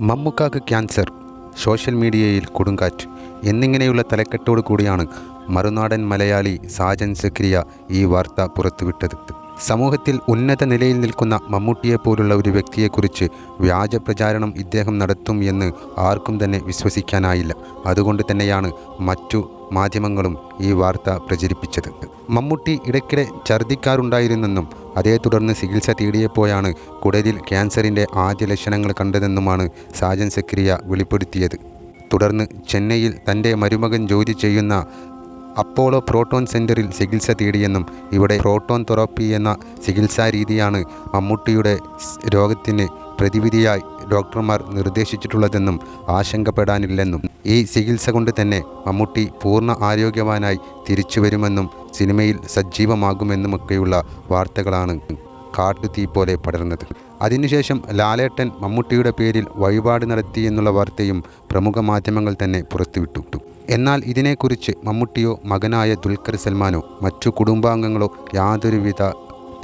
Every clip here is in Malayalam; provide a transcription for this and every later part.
മമ്മുക്കാക്ക് ക്യാൻസർ സോഷ്യൽ മീഡിയയിൽ കൊടുങ്കാറ്റ് എന്നിങ്ങനെയുള്ള തലക്കെട്ടോടു കൂടിയാണ് മറുനാടൻ മലയാളി സാജൻ സക്രിയ ഈ വാർത്ത പുറത്തുവിട്ടത്. സമൂഹത്തിൽ ഉന്നത നിലയിൽ നിൽക്കുന്ന മമ്മൂട്ടിയെ പോലുള്ള ഒരു വ്യക്തിയെക്കുറിച്ച് വ്യാജ പ്രചാരണം ഇദ്ദേഹം നടത്തും എന്ന് ആർക്കും തന്നെ വിശ്വസിക്കാനായില്ല. അതുകൊണ്ട് തന്നെയാണ് മറ്റു മാധ്യമങ്ങളും ഈ വാർത്ത പ്രചരിപ്പിച്ചത്. മമ്മൂട്ടി ഇടയ്ക്കിടെ ഛർദ്ദിക്കാറുണ്ടായിരുന്നെന്നും അതേ തുടർന്ന് ചികിത്സ തേടിയപ്പോഴാണ് കുടലിൽ ക്യാൻസറിന്റെ ആദ്യ ലക്ഷണങ്ങൾ കണ്ടതെന്നുമാണ് സാജൻ സക്രിയ വെളിപ്പെടുത്തിയത്. തുടർന്ന് ചെന്നൈയിൽ തന്റെ മരുമകൻ ജോലി ചെയ്യുന്ന അപ്പോളോ പ്രോട്ടോൺ സെന്ററിൽ ചികിത്സ തേടിയെന്നും ഇവിടെ പ്രോട്ടോൺ തെറാപ്പി എന്ന ചികിത്സാ രീതിയാണ് മമ്മൂട്ടിയുടെ രോഗത്തിന് പ്രതിവിധിയായി ഡോക്ടർമാർ നിർദ്ദേശിച്ചിട്ടുള്ളതെന്നും ആശങ്കപ്പെടാനില്ലെന്നും ഈ ചികിത്സ കൊണ്ട് തന്നെ മമ്മൂട്ടി പൂർണ ആരോഗ്യവാനായി തിരിച്ചു വരുമെന്നും സിനിമയിൽ സജീവമാകുമെന്നുമൊക്കെയുള്ള വാർത്തകളാണ് കാട്ടുതീ പോലെ പടർന്നത് അതിനുശേഷം ലാലേട്ടൻ മമ്മൂട്ടിയുടെ പേരിൽ വഴിപാട് നടത്തി എന്നുള്ള വാർത്തയും പ്രമുഖ മാധ്യമങ്ങൾ തന്നെ പുറത്തുവിട്ടു. എന്നാൽ ഇതിനെക്കുറിച്ച് മമ്മൂട്ടിയോ മകനായ ദുൽഖർ സൽമാനോ മറ്റു കുടുംബാംഗങ്ങളോ യാതൊരുവിധ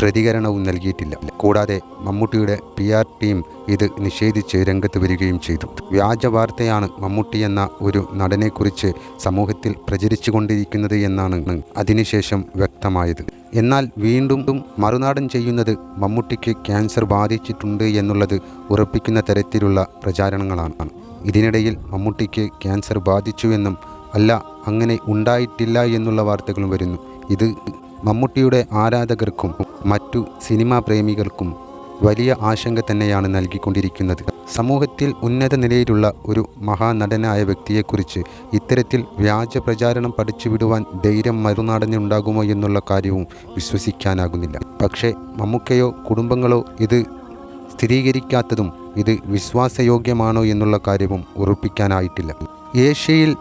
പ്രതികരണവും നൽകിയിട്ടില്ല. കൂടാതെ മമ്മൂട്ടിയുടെ പി ആർ ടീം ഇത് നിഷേധിച്ച് രംഗത്ത് വരികയും ചെയ്തു. വ്യാജ വാർത്തയാണ് മമ്മൂട്ടി എന്ന ഒരു നടനെക്കുറിച്ച് സമൂഹത്തിൽ പ്രചരിച്ചുകൊണ്ടിരിക്കുന്നത് എന്നാണ് അതിനുശേഷം വ്യക്തമായത്. എന്നാൽ വീണ്ടും മറുനാടൻ ചെയ്യുന്നത് മമ്മൂട്ടിക്ക് ക്യാൻസർ ബാധിച്ചിട്ടുണ്ട് എന്നുള്ളത് ഉറപ്പിക്കുന്ന തരത്തിലുള്ള പ്രചാരണങ്ങളാണ്. ഇതിനിടയിൽ മമ്മൂട്ടിക്ക് ക്യാൻസർ ബാധിച്ചുവെന്നും അല്ല അങ്ങനെ ഉണ്ടായിട്ടില്ല എന്നുള്ള വാർത്തകളും വരുന്നു. ഇത് മമ്മൂട്ടിയുടെ ആരാധകർക്കും മറ്റു സിനിമാ പ്രേമികൾക്കും വലിയ ആശങ്ക തന്നെയാണ് നൽകിക്കൊണ്ടിരിക്കുന്നത്. സമൂഹത്തിൽ ഉന്നത നിലയിലുള്ള ഒരു മഹാനടനായ വ്യക്തിയെക്കുറിച്ച് ഇത്തരത്തിൽ വ്യാജ പ്രചാരണം പഠിച്ചുവിടുവാൻ ധൈര്യം മറുനാടനുണ്ടാകുമോ എന്നുള്ള കാര്യവും വിശ്വസിക്കാനാകുന്നില്ല. പക്ഷേ മമ്മൂക്കയോ കുടുംബങ്ങളോ ഇത് സ്ഥിരീകരിക്കാത്തതും ഇത് വിശ്വാസയോഗ്യമാണോ എന്നുള്ള കാര്യവും ഉറപ്പിക്കാനായിട്ടില്ല. ഏഷ്യയിൽ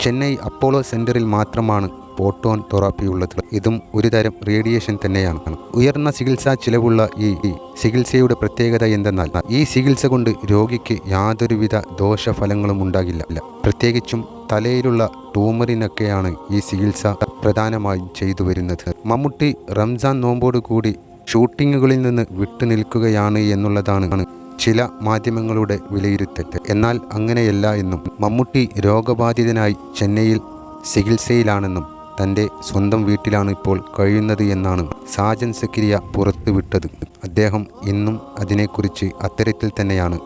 ചെന്നൈ അപ്പോളോ സെന്ററിൽ മാത്രമാണ് പോട്ടോൺ തെറാപ്പി ഉള്ളത് ഇതും ഒരു തരം റേഡിയേഷൻ തന്നെയാണ്. ഉയർന്ന ചികിത്സാ ചിലവുള്ള ഈ ഈ ചികിത്സയുടെ പ്രത്യേകത എന്തെന്നാൽ ഈ ചികിത്സ കൊണ്ട് രോഗിക്ക് യാതൊരുവിധ ദോഷഫലങ്ങളും ഉണ്ടാകില്ല. പ്രത്യേകിച്ചും തലയിലുള്ള ട്യൂമറിനൊക്കെയാണ് ഈ ചികിത്സ പ്രധാനമായും ചെയ്തു വരുന്നത്. മമ്മൂട്ടി റംസാൻ നോമ്പോടുകൂടി ഷൂട്ടിങ്ങുകളിൽ നിന്ന് വിട്ടുനിൽക്കുകയാണ് എന്നുള്ളതാണ് ചില മാധ്യമങ്ങളുടെ വിലയിരുത്തൽ. എന്നാൽ അങ്ങനെയല്ല എന്നും മമ്മൂട്ടി രോഗബാധിതനായി ചെന്നൈയിൽ ചികിത്സയിലാണെന്നും തന്റെ സ്വന്തം വീട്ടിലാണ് ഇപ്പോൾ കഴിയുന്നത് എന്നാണ് സാജൻ സക്കിരിയ പുറത്തുവിട്ടത് അദ്ദേഹം ഇന്നും അതിനെക്കുറിച്ച് അത്തരത്തിൽ തന്നെയാണ്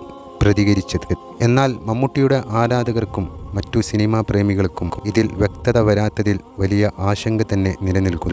പ്രതികരിച്ചത്. എന്നാൽ മമ്മൂട്ടിയുടെ ആരാധകർക്കും മറ്റു സിനിമാ പ്രേമികൾക്കും ഇതിൽ വ്യക്തത വരാത്തതിൽ വലിയ ആശങ്ക തന്നെ നിലനിൽക്കുന്നു.